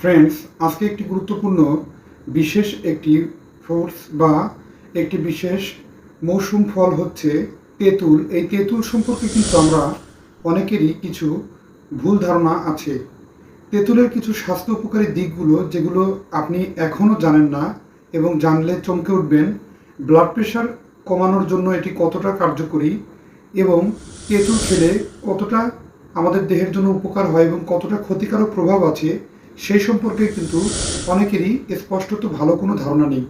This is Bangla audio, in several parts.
ফ্রেন্ডস আজকে একটি গুরুত্বপূর্ণ, বিশেষ একটি ফ্রুটস বা একটি বিশেষ মৌসুম ফল হচ্ছে তেঁতুল। এই তেঁতুল সম্পর্কে কিন্তু আমরা অনেকেরই কিছু ভুল ধারণা আছে। তেঁতুলের কিছু স্বাস্থ্য উপকারী দিকগুলো যেগুলো আপনি এখনও জানেন না এবং জানলে চমকে উঠবেন ব্লাড প্রেশার কমানোর জন্য এটি কতটা কার্যকরী এবং তেঁতুল খেলে কতটা আমাদের দেহের জন্য উপকার হয় এবং কতটা ক্ষতিকারক প্রভাব আছে সেই সম্পর্কে কিন্তু অনেকেরই স্পষ্টত ভালো কোনো ধারণা নেই।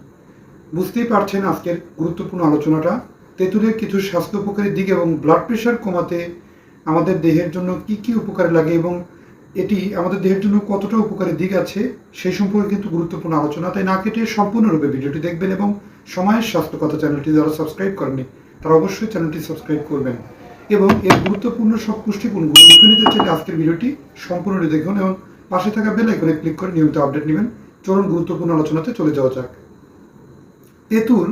বুঝতেই পারছেন আজকের গুরুত্বপূর্ণ আলোচনাটা। তেঁতুলের কিছু স্বাস্থ্য উপকারী দিক এবং ব্লাড প্রেশার কমাতে আমাদের দেহের জন্য কি কি উপকারে লাগে এবং এটি আমাদের দেহের জন্য কতটা উপকারী দিক আছে, সেই সম্পর্কে কিন্তু গুরুত্বপূর্ণ আলোচনা। তাই না কেটে সম্পূর্ণরূপে ভিডিওটি দেখবেন এবং সময়ের স্বাস্থ্য কথা চ্যানেলটি যারা সাবস্ক্রাইব করেনি তারা অবশ্যই চ্যানেলটি সাবস্ক্রাইব করবেন। এবং এর গুরুত্বপূর্ণ সব পুষ্টিগুণগুলো লিখে নিতে চাইলে আজকের ভিডিওটি সম্পূর্ণটি দেখুন এবং পাশে থাকা বেল আইকনে ক্লিক করে নিয়মিত আপডেট নেবেন। চলুন গুরুত্বপূর্ণ আলোচনাতে চলে যাওয়া যাক। তেঁতুল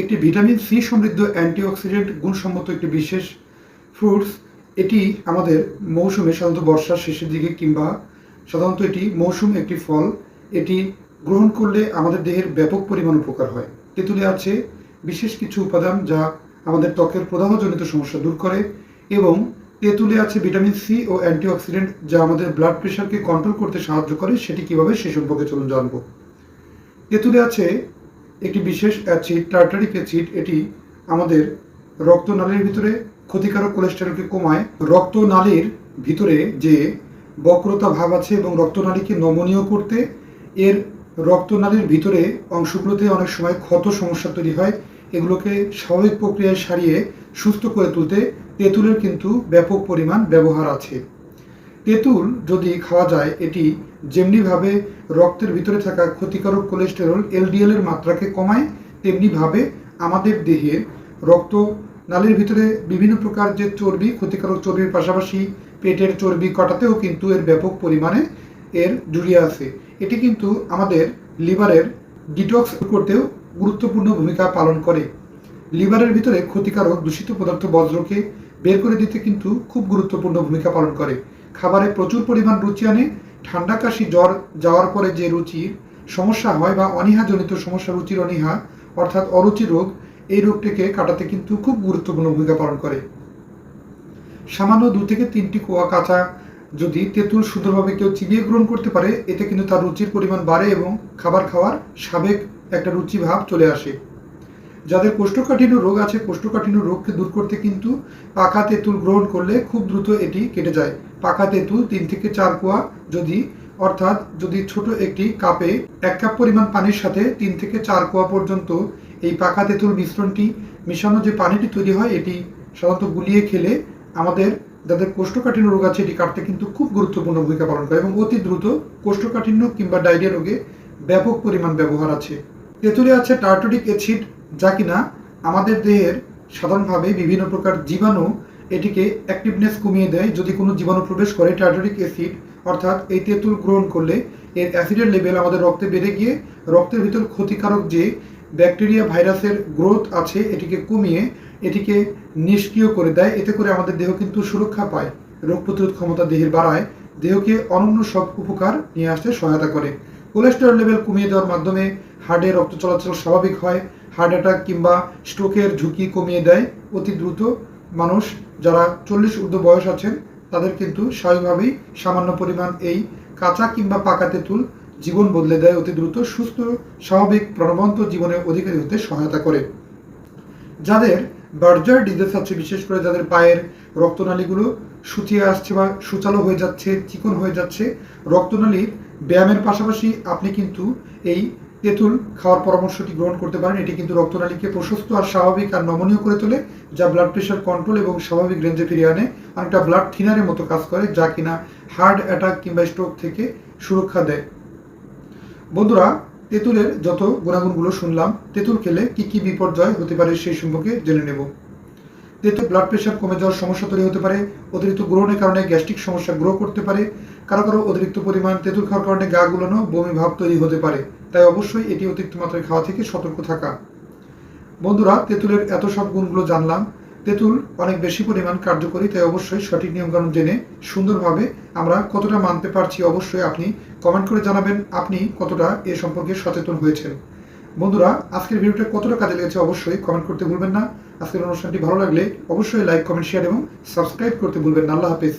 একটি ভিটামিন সি সমৃদ্ধ অ্যান্টিঅক্সিডেন্ট গুণসম্মত একটি বিশেষ ফ্রুটস এটি আমাদের মৌসুমে সাধারণত বর্ষার শেষের দিকে কিংবা সাধারণত এটি মৌসুম একটি ফল। এটি গ্রহণ করলে আমাদের দেহের ব্যাপক পরিমাণ উপকার হয়। তেঁতুলে আছে বিশেষ কিছু উপাদান যা আমাদের ত্বকের প্রদাহজনিত সমস্যা দূর করে এবং তেঁতুলে আছে ভিটামিন সি ও অ্যান্টিঅক্সিডেন্ট, যা আমাদের ব্লাড প্রেশারকে কন্ট্রোল করতে সাহায্য করে, সেটি কীভাবে সে সম্পর্কে চলুন জানব। তেঁতুলে আছে একটি বিশেষ অ্যাসিড, টার্টারিক অ্যাসিড, এটি আমাদের রক্তনালীর ভিতরে ক্ষতিকারক কোলেস্টেরলকে কমায়। রক্তনালীর ভিতরে যে বক্রতা ভাব আছে এবং রক্তনালীকে নমনীয় করতে, এর রক্তনালীর ভিতরে অংশগুলোতে অনেক সময় ক্ষত সমস্যা তৈরি হয়। এগুলোকে স্বাভাবিক প্রক্রিয়ায় সারিয়ে সুস্থ করে তুলতে তেঁতুলের কিন্তু ব্যাপক পরিমাণ ব্যবহার আছে। তেঁতুল যদি খাওয়া যায়, এটি যেমনিভাবে রক্তের ভিতরে থাকা ক্ষতিকারক কোলেস্টেরল এলডিএল এর মাত্রাকে কমায়, তেমনিভাবে আমাদের দেহের রক্ত নালীর ভিতরে বিভিন্ন প্রকার যে চর্বি, ক্ষতিকারক চর্বির পাশাপাশি পেটের চর্বি কাটাতেও কিন্তু এর ব্যাপক পরিমাণে এর জড়িয়ে আছে। এটি কিন্তু আমাদের লিভারের ডিটক্স করতেও গুরুত্বপূর্ণ ভূমিকা পালন করে। লিভারের ভিতরে ক্ষতিকারক দূষিত পদার্থ বজ্রকে বের করে দিতে কিন্তু খুব গুরুত্বপূর্ণ ভূমিকা পালন করে। খাবারে প্রচুর পরিমাণ রুচি আনে, ঠান্ডা কাশি জ্বর যাওয়ার পরে যে রুচির সমস্যা হয় বা অনীহাজনিত সমস্যা, রুচির অনীহা অর্থাৎ অরুচি রোগ, এই রোগটিকে কাটাতে কিন্তু খুব গুরুত্বপূর্ণ ভূমিকা পালন করে। সামান্য দু থেকে তিনটি কোয়া কাঁচা যদি তেঁতুল সুন্দরভাবে কেউ চিবিয়ে গ্রহণ করতে পারে, এতে কিন্তু তার রুচির পরিমাণ বাড়ে এবং খাবার খাওয়ার সাবেক একটা রুচি ভাব চলে আসে। যাদের কোষ্ঠকাঠিন্য রোগ আছে, কোষ্ঠকাঠিন্য রোগকে দূর করতে কিন্তু পাকা তেঁতুল গ্রহণ করলে খুব দ্রুত এটি কেটে যায়। পাকা তেঁতুল তিন থেকে চার কোয়া যদি, অর্থাৎ যদি ছোট একটি কাপে এক কাপ পরিমাণ পানির সাথে তিন থেকে চার কোয়া পর্যন্ত এই পাকা তেঁতুল মিশ্রণটি মিশানো যে পানিটি তৈরি হয়, এটি সাধারণত গুলিয়ে খেলে আমাদের, যাদের কোষ্ঠকাঠিন্য রোগ আছে, এটি কাটতে কিন্তু খুব গুরুত্বপূর্ণ ভূমিকা পালন করে এবং অতি দ্রুত কোষ্ঠকাঠিন্য কিংবা ডায়রিয়া রোগে ব্যাপক পরিমাণ ব্যবহার আছে। তেঁতুলে আছে টার্টোরিক অ্যাসিড, যা কিনা আমাদের দেহের সাধারণভাবে বিভিন্ন প্রকার জীবাণু এটিকে অ্যাক্টিভনেস কমিয়ে দেয় যদি কোনো জীবাণু প্রবেশ করে টার্টোরিক অ্যাসিড, অর্থাৎ এই তেঁতুল গ্রহণ করলে এর অ্যাসিডের লেভেল আমাদের রক্তে বেড়ে গিয়ে রক্তের ভিতর ক্ষতিকারক যে ব্যাকটেরিয়া ভাইরাসের গ্রোথ আছে এটিকে কমিয়ে এটিকে নিষ্ক্রিয় করে দেয়। এতে করে আমাদের দেহ কিন্তু সুরক্ষা পায়। রোগ প্রতিরোধ ক্ষমতা দেহের বাড়ায়। দেহকে অনন্য সব উপকার নিয়ে আসতে সহায়তা করে। কোলেস্টেরল লেভেল কমিয়ে দেওয়ার মাধ্যমে হার্টে রক্ত চলাচল স্বাভাবিক হয় হার্ট অ্যাটাক কিংবা স্ট্রোকের ঝুঁকি কমিয়ে দেয়। অতি দ্রুত মানুষ যারা চল্লিশ ঊর্ধ্ব বয়স আছেন, তাদের কিন্তু স্বাভাবিকভাবেই সামান্য পরিমাণ এই কাঁচা কিংবা পাকা তেঁতুল জীবন বদলে দেয়। অতি দ্রুত সুস্থ, স্বাভাবিক, প্রাণবন্ত জীবনের অধিকারী হতে সহায়তা করে। যাদের বার্জার ডিজিজ আছে, বিশেষ করে যাদের পায়ের রক্তনালীগুলো শুকিয়ে আসছে বা সুচালো হয়ে যাচ্ছে, চিকন হয়ে যাচ্ছে রক্তনালীর ব্যায়ামের পাশাপাশি আপনি কিন্তু এই তেঁতুল খাওয়ার পরামর্শটি গ্রহণ করতে পারেন। এটি কিন্তু রক্তনালীকে প্রশস্ত আর স্বাভাবিক আর নমনীয় করে তোলে, যা ব্লাড প্রেশার কন্ট্রোল এবং স্বাভাবিক রেঞ্জে ফিরিয়ে আনে। অনেকটা ব্লাড থিনারের মতো কাজ করে, যা কিনা হার্ট অ্যাটাক কিংবা স্ট্রোক থেকে সুরক্ষা দেয়। বন্ধুরা তেঁতুলের যত গুণাগুণগুলো শুনলাম, তেঁতুল খেলে কি কি বিপর্যয় হতে পারে সেই সম্পর্কে জেনে নেব। তেঁতুল ব্লাড প্রেশার কমে যাওয়ার সমস্যা তৈরি হতে পারে, অতিরিক্ত গ্রহণের কারণে গ্যাস্ট্রিক সমস্যা গ্রো করতে পারে, কারও কারও অতিরিক্ত পরিমাণ তেঁতুল খাওয়ার কারণে গা গুলানো বমি ভাব তৈরি হতে পারে, তাই অবশ্যই এটি অতিরিক্ত মাত্রায় খাওয়া থেকে সতর্ক থাকা। বন্ধুরা, তেঁতুলের এত সব গুণগুলো জানলাম তেঁতুল অনেক বেশি পরিমাণ কার্যকরী, তাই অবশ্যই সঠিক নিয়মকানুন জেনে সুন্দরভাবে আমরা কতটা মানতে পারছি অবশ্যই আপনি কমেন্ট করে জানাবেন আপনি কতটা এ সম্পর্কে সচেতন হয়েছেন। বন্ধুরা, আজকের ভিডিওটা কতটা কাজে লেগেছে অবশ্যই কমেন্ট করতে ভুলবেন না। আজকের অনুষ্ঠানটি ভালো লাগলে অবশ্যই লাইক, কমেন্ট, শেয়ার এবং সাবস্ক্রাইব করতে ভুলবেন না। আল্লাহ হাফিজ।